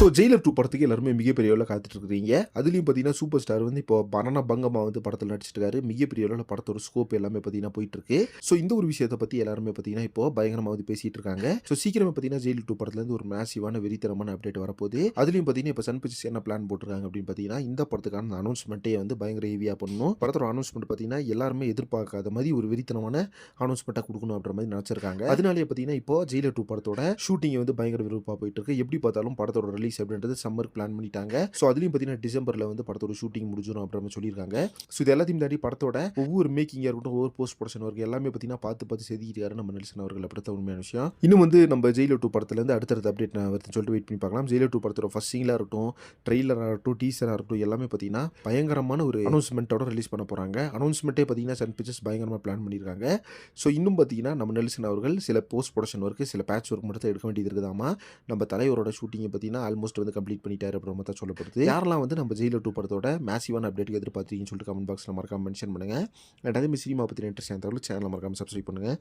So Jailer two படத்துக்கு எல்லாருமே மிகப்பெரிய அளவில் காத்துட்டு இருக்கிறீங்க. அதுலேயும் பார்த்தீங்கன்னா சூப்பர் ஸ்டார் வந்து இப்போ பனனா பங்கமா வந்து படத்தில் நடிச்சிட்டு இருக்காரு. மிகப்பெரிய அளவில் படத்தோட ஸ்கோப் எல்லாமே பார்த்தீங்கன்னா போயிட்டு இருக்கு. ஸோ இந்த ஒரு விஷயத்தை பற்றி எல்லாருமே பார்த்தீங்கன்னா இப்போ பயங்கரமாக வந்து பேசிட்டு இருக்காங்க. ஸோ சீக்கிரமே பார்த்தீங்கன்னா ஜெயில் டூ படத்துலேருந்து ஒரு மேசிவான வெறித்தனமான அப்டேட் வரப்போகுது. அதுலேயும் பார்த்தீங்கன்னா இப்போ சன் பிக்சர்ஸ் என்ன பிளான் போட்டிருக்காங்க அப்படின்னு பார்த்தீங்கன்னா இந்த படத்துக்கான அனௌன்ஸ்மெண்ட்டே வந்து பயங்கர ஹெவியாக பண்ணணும். படத்தோட அனௌன்ஸ்மெண்ட் பார்த்தீங்கன்னா எல்லாருமே எதிர்பார்க்காத மாதிரி ஒரு வெறித்தனமான அனௌன்ஸ்மெண்ட்டாக கொடுக்கணும் அப்படின்ற மாதிரி நினச்சிருக்காங்க. அதனாலே பார்த்தீங்கன்னா இப்போ ஜெயிலர் டூ படத்தோட ஷூட்டிங் வந்து பயங்கர விருப்பமாக போயிட்டு இருக்கு. எப்படி பார்த்தாலும் படத்தோட ரிலீஸ் அப்படின்றது சம்மர் பிளான் பண்ணிட்டாங்க. ஸோ அதுலேயும் பார்த்தீங்கன்னா டிசம்பரில் வந்து படத்தோட ஷூட்டிங் முடிஞ்சிடும் அப்படின்னு சொல்லியிருக்காங்க. ஸோ இது எல்லாத்தையும் தாண்டி படத்தோட ஒவ்வொரு மேக்கிங்காக இருக்கட்டும் ஒவ்வொரு போஸ்ட் ப்ரொடக்ஷன் ஒர்க் எல்லாமே பார்த்தீங்கன்னா பார்த்து பார்த்து செதுக்கிட்டாரு நம்ம நெல்சன் அவர்கள். அப்படித்த உண்மையான விஷயம். இன்னும் வந்து நம்ம ஜெயிலோ டூ படத்துலேருந்து அடுத்தடுத்த அப்டேட் நான் வருதுன்னு சொல்லிட்டு வெயிட் பண்ணி பார்க்கலாம். ஜெயிலோ டூ படத்தோட ஃபர்ஸ்ட் சீங்கலாக இருக்கட்டும் ட்ரெய்லராக இருக்கட்டும் டீசராக இருக்கட்டும் எல்லாமே பார்த்தீங்கன்னா பயங்கரமான ஒரு அனௌன்ஸ்மெண்ட்டோட ரிலீஸ் பண்ண போகிறாங்க அனௌன்ஸ்மெண்ட்டே பார்த்தீங்கன்னா சன் பிக்சர்ஸ் பயங்கரமாக பிளான் பண்ணியிருக்காங்க. ஸோ இன்னும் பார்த்தீங்கன்னா நம்ம நெல்சன் அவர்கள் சில போஸ்ட் ப்ரொடக்ஷன் ஒர்க்கு சில பேட்ச் ஒர்க் மட்டும் தான் எடுக்க வேண்டியது இருக்குதாமா? நம்ம தலைவரோட ஷூட்டிங்கை பார்த்தீங்கன்னா ஆல்மோஸ்ட் வந்து கம்ப்ளீட் பண்ணிட்டாரு அப்புறம் தான் சொல்லப்படுது. யாரெல்லாம் வந்து நம்ம ஜெயிலர் டூ படத்தோட மேசிவான அப்டேட் எதிர்பார்த்தீங்கன்னு சொல்லிட்டு கமெண்ட் பாக்ஸில் மறக்காம மென்ஷன் பண்ணுங்கள் அதே மாதிரி சினிமா பற்றி இன்ட்ரெஸ்ட் தகவல் சேனலை மறக்காம சப்ஸ்கிரைப் பண்ணுங்கள்